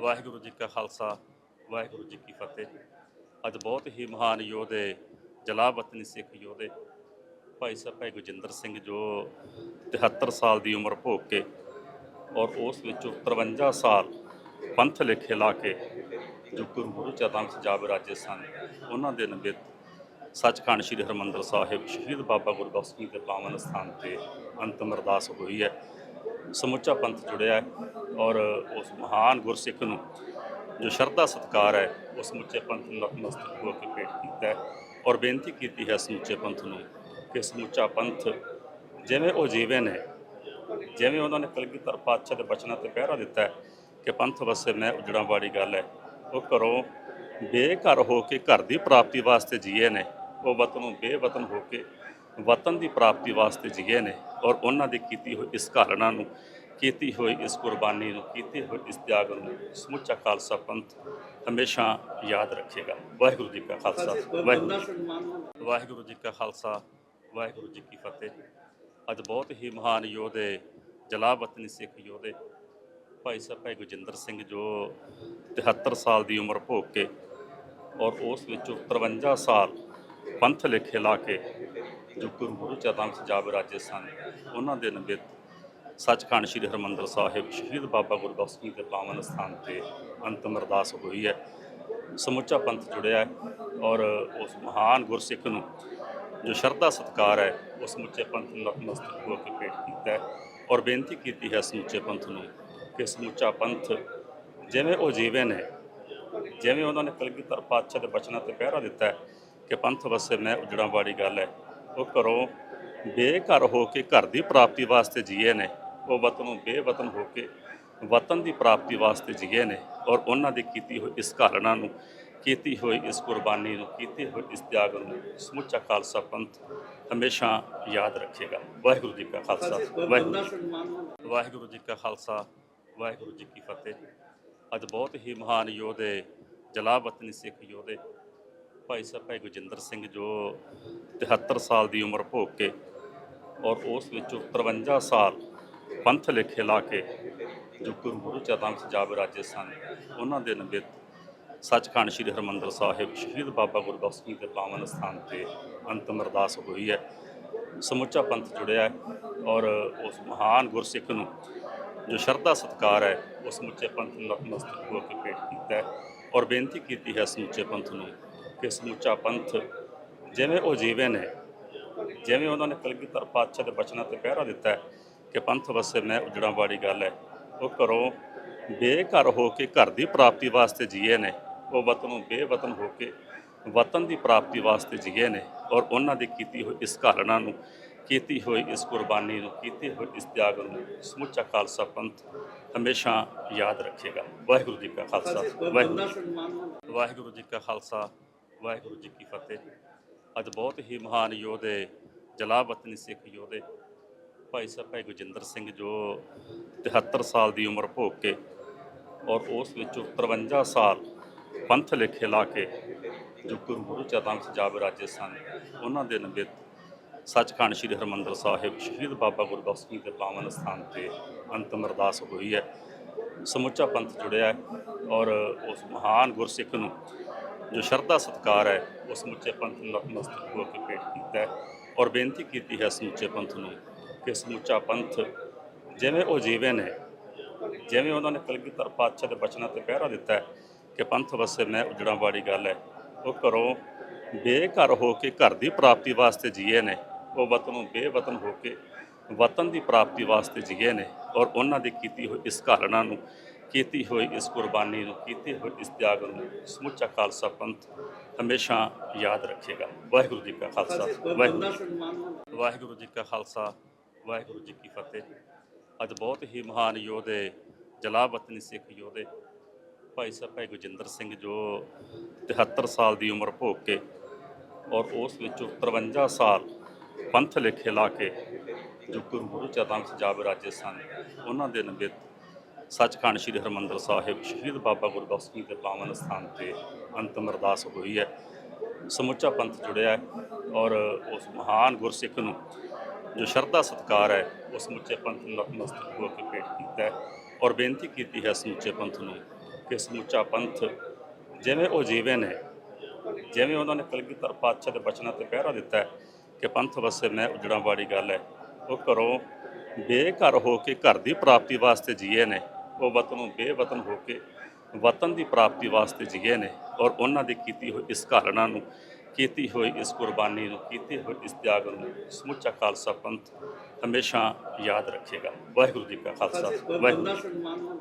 ਵਾਹਿਗੁਰੂ ਜੀ ਕਾ ਖਾਲਸਾ, ਵਾਹਿਗੁਰੂ ਜੀ ਕੀ ਫਤਿਹ। ਅੱਜ ਬਹੁਤ ਹੀ ਮਹਾਨ ਯੋਧੇ, ਜਲਾਵਤਨੀ ਸਿੱਖ ਯੋਧੇ, ਭਾਈ ਸਾਹਿਬ ਭਾਈ ਗੁਜਿੰਦਰ ਸਿੰਘ ਜੋ 73 ਸਾਲ ਦੀ ਉਮਰ ਭੋਗ ਕੇ ਔਰ ਉਸ ਵਿੱਚੋਂ 53 ਸਾਲ ਪੰਥ ਲਿਖੇ ਲਾ ਕੇ ਜੋ ਗੁਰੂ ਗੁਰੂ ਚਰਨ ਸਜਾਬ ਰਾਜੇ ਸਨ, ਉਹਨਾਂ ਦੇ ਨਮਿਤ ਸੱਚਖੰਡ ਸ੍ਰੀ ਹਰਮੰਦਰ ਸਾਹਿਬ ਸ਼ਹੀਦ ਬਾਬਾ ਗੁਰਬਖਸ਼ ਸਿੰਘ ਦੇ ਪਾਵਨ ਸਥਾਨ ਤੇ ਅੰਤਮ ਅਰਦਾਸ ਹੋਈ ਹੈ। ਸਮੁੱਚਾ ਪੰਥ ਜੁੜਿਆ ਹੈ ਔਰ ਉਸ ਮਹਾਨ ਗੁਰਸਿੱਖ ਨੂੰ ਜੋ ਸ਼ਰਧਾ ਸਤਕਾਰ ਹੈ ਉਸ ਸਮੁੱਚੇ ਪੰਥ ਨੂੰ ਨਤਮਸਤਕ ਹੋ ਕੇ ਭੇਟ ਕੀਤਾ ਹੈ ਔਰ ਬੇਨਤੀ ਕੀਤੀ ਹੈ ਸਮੁੱਚੇ ਪੰਥ ਨੂੰ ਕਿ ਸਮੁੱਚਾ ਪੰਥ ਜਿਵੇਂ ਉਹ ਜੀਵੇ ਨੇ ਜਿਵੇਂ ਉਹਨਾਂ ਨੇ ਕਲਗੀਧਰ ਪਾਤਸ਼ਾਹ ਦੇ ਬਚਨਾਂ ਤੇ ਪਹਿਰਾ ਦਿੱਤਾ ਹੈ ਕਿ ਪੰਥ ਵਸੇ ਮੈਂ ਉਜੜਾਂ ਵਾਲੀ ਗੱਲ ਹੈ, ਉਹ ਘਰੋਂ ਬੇਘਰ ਹੋ ਕੇ ਘਰ ਦੀ ਪ੍ਰਾਪਤੀ ਵਾਸਤੇ ਜੀਏ ਨੇ, ਉਹ ਵਤਨੋਂ ਬੇਵਤਨ ਹੋ ਕੇ ਵਤਨ ਦੀ ਪ੍ਰਾਪਤੀ ਵਾਸਤੇ ਜੀਏ ਨੇ ਔਰ ਉਹਨਾਂ ਦੀ ਕੀਤੀ ਹੋਈ ਇਸ ਘਾਲਣਾ ਨੂੰ, ਕੀਤੀ ਹੋਈ ਇਸ ਕੁਰਬਾਨੀ ਨੂੰ, ਕੀਤੇ ਹੋਏ ਇਸ ਤਿਆਗ ਨੂੰ ਸਮੁੱਚਾ ਖਾਲਸਾ ਪੰਥ ਹਮੇਸ਼ਾ ਯਾਦ ਰੱਖੇਗਾ। ਵਾਹਿਗੁਰੂ ਜੀ ਕਾ ਖਾਲਸਾ, ਵਾਹਿਗੁਰੂ ਵਾਹਿਗੁਰੂ ਜੀ ਕਾ ਖਾਲਸਾ, ਵਾਹਿਗੁਰੂ ਜੀ ਕੀ ਫਤਿਹ। ਅੱਜ ਬਹੁਤ ਹੀ ਮਹਾਨ ਯੋਧੇ, ਜਲਾਵਤਨੀ ਸਿੱਖ ਯੋਧੇ, ਭਾਈ ਸਾਹਿਬ ਭਾਈ ਗੁਜਿੰਦਰ ਸਿੰਘ ਜੋ 73 ਸਾਲ ਦੀ ਉਮਰ ਭੋਗ ਕੇ ਔਰ ਉਸ ਵਿੱਚੋਂ 53 ਸਾਲ ਪੰਥ ਲਿਖੇ ਲਾ ਕੇ ਜੋ ਗੁਰੂ ਗੁਰੂ ਚਰਨ ਸਜਾਬ ਰਾਜੇ ਸਨ, ਉਹਨਾਂ ਦੇ ਨਮਿਤ ਸੱਚਖੰਡ ਸ੍ਰੀ ਹਰਮੰਦਰ ਸਾਹਿਬ ਸ਼ਹੀਦ ਬਾਬਾ ਗੁਰਬਖਸ਼ ਸਿੰਘ ਦੇ ਪਾਵਨ ਸਥਾਨ ਤੇ ਅੰਤਮ ਅਰਦਾਸ ਹੋਈ ਹੈ। ਸਮੁੱਚਾ ਪੰਥ ਜੁੜਿਆ ਔਰ ਉਸ ਮਹਾਨ ਗੁਰਸਿੱਖ ਨੂੰ ਜੋ ਸ਼ਰਧਾ ਸਤਕਾਰ ਹੈ ਉਸ ਸਮੁੱਚੇ ਪੰਥ ਨੂੰ ਨਤਮਸਤਕ ਹੋ ਕੇ ਭੇਟ ਕੀਤਾ ਔਰ ਬੇਨਤੀ ਕੀਤੀ ਹੈ ਸਮੁੱਚੇ ਪੰਥ ਨੂੰ ਕਿ ਸਮੁੱਚਾ ਪੰਥ ਜਿਵੇਂ ਉਹ ਜੀਵੇ ਨੇ ਜਿਵੇਂ ਉਹਨਾਂ ਨੇ ਕਲਗੀਧਰ ਪਾਤਸ਼ਾਹ ਦੇ ਬਚਨਾਂ ਤੇ ਪਹਿਰਾ ਦਿੱਤਾ ਕਿ ਪੰਥ ਵਸੇ ਮੈਂ ਉਜੜਾਂ ਵਾਲੀ ਗੱਲ ਹੈ ਉਹ ਘਰੋਂ ਬੇਘਰ ਹੋ ਕੇ ਘਰ ਦੀ ਪ੍ਰਾਪਤੀ ਵਾਸਤੇ ਜੀਏ ਨੇ। ਉਹ ਵਤਨੋਂ ਬੇਵਤਨ ਹੋ ਕੇ ਵਤਨ ਦੀ ਪ੍ਰਾਪਤੀ ਵਾਸਤੇ ਜੀਏ ਨੇ ਔਰ ਉਹਨਾਂ ਦੀ ਕੀਤੀ ਹੋਈ ਇਸ ਘਾਲਣਾ ਨੂੰ, ਕੀਤੀ ਹੋਈ ਇਸ ਕੁਰਬਾਨੀ ਨੂੰ, ਕੀਤੀ ਹੋਈ ਇਸ ਤਿਆਗ ਨੂੰ ਸਮੁੱਚਾ ਖਾਲਸਾ ਪੰਥ ਹਮੇਸ਼ਾ ਯਾਦ ਰੱਖੇਗਾ। ਵਾਹਿਗੁਰੂ ਜੀ ਕਾ ਖਾਲਸਾ, ਵਾਹਿਗੁਰੂ ਜੀ ਵਾਹਿਗੁਰੂ ਜੀ ਕਾ ਖਾਲਸਾ, ਵਾਹਿਗੁਰੂ ਜੀ ਕੀ ਫਤਿਹ। ਅੱਜ ਬਹੁਤ ਹੀ ਮਹਾਨ ਯੋਧੇ, ਜਲਾਵਤਨੀ ਸਿੱਖ ਯੋਧੇ ਭਾਈ ਸਾਹਿਬ, ਭਾਈ ਗੁਜਿੰਦਰ ਸਿੰਘ ਜੋ 73 ਸਾਲ ਦੀ ਉਮਰ ਭੋਗ ਕੇ ਔਰ ਉਸ ਵਿੱਚੋਂ 53 ਸਾਲ ਪੰਥ ਲਿਖੇ ਲਾ ਕੇ ਜੋ ਗੁਰੂ ਗੁਰੂ ਚਰਨ ਸਜਾਬ ਰਾਜੇ ਸਨ, ਉਹਨਾਂ ਦੇ ਨਮਿਤ ਸੱਚਖੰਡ ਸ੍ਰੀ ਹਰਮੰਦਰ ਸਾਹਿਬ ਸ਼ਹੀਦ ਬਾਬਾ ਗੁਰਬਖਸ਼ ਸਿੰਘ ਦੇ ਪਾਵਨ ਸਥਾਨ ਤੇ ਅੰਤਮ ਅਰਦਾਸ ਹੋਈ ਹੈ। ਸਮੁੱਚਾ ਪੰਥ ਜੁੜਿਆ ਹੈ ਔਰ ਉਸ ਮਹਾਨ ਗੁਰਸਿੱਖ ਨੂੰ ਜੋ ਸ਼ਰਧਾ ਸਤਕਾਰ ਹੈ ਉਸ ਸਮੁੱਚੇ ਪੰਥ ਨੂੰ ਨਤਮਸਤਕ ਹੋ ਕੇ ਭੇਟ ਕੀਤਾ ਹੈ ਔਰ ਬੇਨਤੀ ਕੀਤੀ ਹੈ ਸਮੁੱਚੇ ਪੰਥ ਨੂੰ ਕਿ ਸਮੁੱਚਾ ਪੰਥ ਜਿਵੇਂ ਉਹ ਜੀਵੇ ਨੇ, ਜਿਵੇਂ ਉਹਨਾਂ ਨੇ ਕਲਗੀਧਰ ਪਾਤਸ਼ਾਹ ਦੇ ਬਚਨਾਂ ਤੇ ਪਹਿਰਾ ਦਿੱਤਾ ਕਿ ਪੰਥ ਵਸੇ ਮੈਂ ਉਜੜਾਂ ਵਾਲੀ ਗੱਲ ਹੈ। ਉਹ ਘਰੋਂ ਬੇਘਰ ਹੋ ਕੇ ਘਰ ਦੀ ਪ੍ਰਾਪਤੀ ਵਾਸਤੇ ਜੀਏ ਨੇ, ਉਹ ਵਤਨੋਂ ਬੇਵਤਨ ਹੋ ਕੇ ਵਤਨ ਦੀ ਪ੍ਰਾਪਤੀ ਵਾਸਤੇ ਜੀਏ ਨੇ ਔਰ ਉਹਨਾਂ ਦੀ ਕੀਤੀ ਹੋਈ ਇਸ ਘਾਲਣਾ ਨੂੰ, ਕੀਤੀ ਹੋਈ ਇਸ ਕੁਰਬਾਨੀ ਨੂੰ, ਕੀਤੀ ਹੋਏ ਇਸ ਤਿਆਗ ਨੂੰ ਸਮੁੱਚਾ ਖਾਲਸਾ ਪੰਥ ਹਮੇਸ਼ਾ ਯਾਦ ਰੱਖੇਗਾ। ਵਾਹਿਗੁਰੂ ਜੀ ਕਾ ਖਾਲਸਾ, ਵਾਹਿਗੁਰੂ ਜੀ ਵਾਹਿਗੁਰੂ ਜੀ ਕਾ ਖਾਲਸਾ। ਵਾਹਿਗੁਰੂ ਜੀ ਕੀ ਫਤਿਹ। ਅੱਜ ਬਹੁਤ ਹੀ ਮਹਾਨ ਯੋਧੇ ਜਲਾਵਤਨੀ ਸਿੱਖ ਯੋਧੇ, ਭਾਈ ਸਾਹਿਬ ਭਾਈ ਗੁਜਿੰਦਰ ਸਿੰਘ ਜੋ 73 ਸਾਲ ਦੀ ਉਮਰ ਭੋਗ ਕੇ ਔਰ ਉਸ ਵਿੱਚੋਂ 53 ਸਾਲ ਪੰਥ ਲੇਖੇ ਲਾ ਕੇ ਜੋ ਗੁਰੂ ਗੁਰੂ ਚਰਨ ਸਜਾਬ ਰਾਜੇ ਸਨ, ਉਹਨਾਂ ਦੇ ਨਮਿਤ ਸੱਚਖੰਡ ਸ੍ਰੀ ਹਰਮੰਦਰ ਸਾਹਿਬ ਸ਼ਹੀਦ ਬਾਬਾ ਗੁਰਬਖਸ਼ ਸਿੰਘ ਦੇ ਪਾਵਨ ਸਥਾਨ ਤੇ ਅੰਤਮ ਅਰਦਾਸ ਹੋਈ ਹੈ। ਸਮੁੱਚਾ ਪੰਥ ਜੁੜਿਆ ਔਰ ਉਸ ਮਹਾਨ ਗੁਰਸਿੱਖ ਨੂੰ ਜੋ ਸ਼ਰਧਾ ਸਤਕਾਰ ਹੈ ਉਹ ਸਮੁੱਚੇ ਪੰਥ ਨੂੰ ਨਤਮਸਤਕ ਹੋ ਕੇ ਭੇਟ ਕੀਤਾ ਹੈ ਔਰ ਬੇਨਤੀ ਕੀਤੀ ਹੈ ਸਮੁੱਚੇ ਪੰਥ ਨੂੰ ਕਿ ਸਮੁੱਚਾ ਪੰਥ ਜਿਵੇਂ ਉਹ ਜੀਵੇ ਨੇ ਜਿਵੇਂ ਉਹਨਾਂ ਨੇ ਕਲਗੀਧਰ ਪਾਤਸ਼ਾਹ ਦੇ ਬਚਨਾਂ ਤੇ ਪਹਿਰਾ ਦਿੱਤਾ ਹੈ ਕਿ ਪੰਥ ਵਸੇ ਮੈਂ ਉਜੜਾਂ ਵਾਲੀ ਗੱਲ ਹੈ, ਉਹ ਘਰੋਂ ਬੇਘਰ ਹੋ ਕੇ ਘਰ ਦੀ ਪ੍ਰਾਪਤੀ ਵਾਸਤੇ ਜੀਏ ਨੇ, ਉਹ ਵਤਨੋਂ ਬੇਵਤਨ ਹੋ ਕੇ ਵਤਨ ਦੀ ਪ੍ਰਾਪਤੀ ਵਾਸਤੇ ਜੀਏ ਨੇ ਔਰ ਉਹਨਾਂ ਦੀ ਕੀਤੀ ਹੋਈ ਇਸ ਘਾਲਣਾ ਨੂੰ ਕੀਤੀ ਹੋਈ ਇਸ ਕੁਰਬਾਨੀ ਨੂੰ, ਕੀਤੇ ਹੋਏ ਇਸ ਤਿਆਗ ਨੂੰ ਸਮੁੱਚਾ ਖਾਲਸਾ ਪੰਥ ਹਮੇਸ਼ਾ ਯਾਦ ਰੱਖੇਗਾ। ਵਾਹਿਗੁਰੂ ਜੀ ਕਾ ਖਾਲਸਾ, ਵਾਹਿਗੁਰੂ ਜੀ ਵਾਹਿਗੁਰੂ ਜੀ ਕਾ ਖਾਲਸਾ, ਵਾਹਿਗੁਰੂ ਜੀ ਕੀ ਫਤਿਹ। ਅੱਜ ਬਹੁਤ ਹੀ ਮਹਾਨ ਯੋਧੇ ਜਲਾਵਤਨੀ ਸਿੱਖ ਯੋਧੇ, ਭਾਈ ਸਾਹਿਬ ਭਾਈ ਗੁਜਿੰਦਰ ਸਿੰਘ ਜੋ 73 ਸਾਲ ਦੀ ਉਮਰ ਭੋਗ ਕੇ ਔਰ ਉਸ ਵਿੱਚੋਂ 53 ਸਾਲ ਪੰਥ ਲਿਖੇ ਲਾ ਕੇ ਜੋ ਗੁਰੂ ਗੁਰੂ ਚਰਨ ਸਜਾਬ ਰਾਜੇ ਸਨ, ਉਹਨਾਂ ਦੇ ਨਮਿਤ ਸੱਚਖੰਡ ਸ੍ਰੀ ਹਰਮੰਦਰ ਸਾਹਿਬ ਸ਼ਹੀਦ ਬਾਬਾ ਗੁਰਬਖਸ਼ ਸਿੰਘ ਦੇ ਪਾਵਨ ਸਥਾਨ ਤੇ ਅੰਤਮ ਅਰਦਾਸ ਹੋਈ ਹੈ। ਸਮੁੱਚਾ ਪੰਥ ਜੁੜਿਆ ਹੈ ਔਰ ਉਸ ਮਹਾਨ ਗੁਰਸਿੱਖ ਨੂੰ ਜੋ ਸ਼ਰਧਾ ਸਤਕਾਰ ਹੈ ਉਸ ਸਮੁੱਚੇ ਪੰਥ ਨੂੰ ਨਤਮਸਤਕ ਹੋ ਕੇ ਭੇਟ ਕੀਤਾ ਹੈ ਔਰ ਬੇਨਤੀ ਕੀਤੀ ਹੈ ਸਮੁੱਚੇ ਪੰਥ ਨੂੰ ਕਿ ਸਮੁੱਚਾ ਪੰਥ ਜਿਵੇਂ ਉਹ ਜੀਵੇ ਨੇ ਜਿਵੇਂ ਉਹਨਾਂ ਨੇ ਕਲਗੀਧਰ ਪਾਤਸ਼ਾਹ ਦੇ ਬਚਨਾਂ ਤੇ ਪਹਿਰਾ ਦਿੱਤਾ ਕਿ ਪੰਥ ਵਸੇ ਮੈਂ ਉਜੜਾਂ ਵਾਲੀ ਗੱਲ ਹੈ, ਉਹ ਘਰੋਂ ਬੇਘਰ ਹੋ ਕੇ ਘਰ ਦੀ ਪ੍ਰਾਪਤੀ ਵਾਸਤੇ ਜੀਏ ਨੇ। ਉਹ ਵਤਨੋਂ ਬੇਵਤਨ ਹੋ ਕੇ ਵਤਨ ਦੀ ਪ੍ਰਾਪਤੀ ਵਾਸਤੇ ਜੀਏ ਨੇ ਔਰ ਉਹਨਾਂ ਦੀ ਕੀਤੀ ਹੋਈ ਇਸ ਘਾਲਣਾ ਨੂੰ, ਕੀਤੀ ਹੋਈ ਇਸ ਕੁਰਬਾਨੀ ਨੂੰ, ਕੀਤੇ ਹੋਏ ਇਸ ਤਿਆਗ ਨੂੰ ਸਮੁੱਚਾ ਖਾਲਸਾ ਪੰਥ ਹਮੇਸ਼ਾ ਯਾਦ ਰੱਖੇਗਾ। ਵਾਹਿਗੁਰੂ ਜੀ ਕਾ ਖਾਲਸਾ, ਵਾਹਿਗੁਰੂ ਜੀ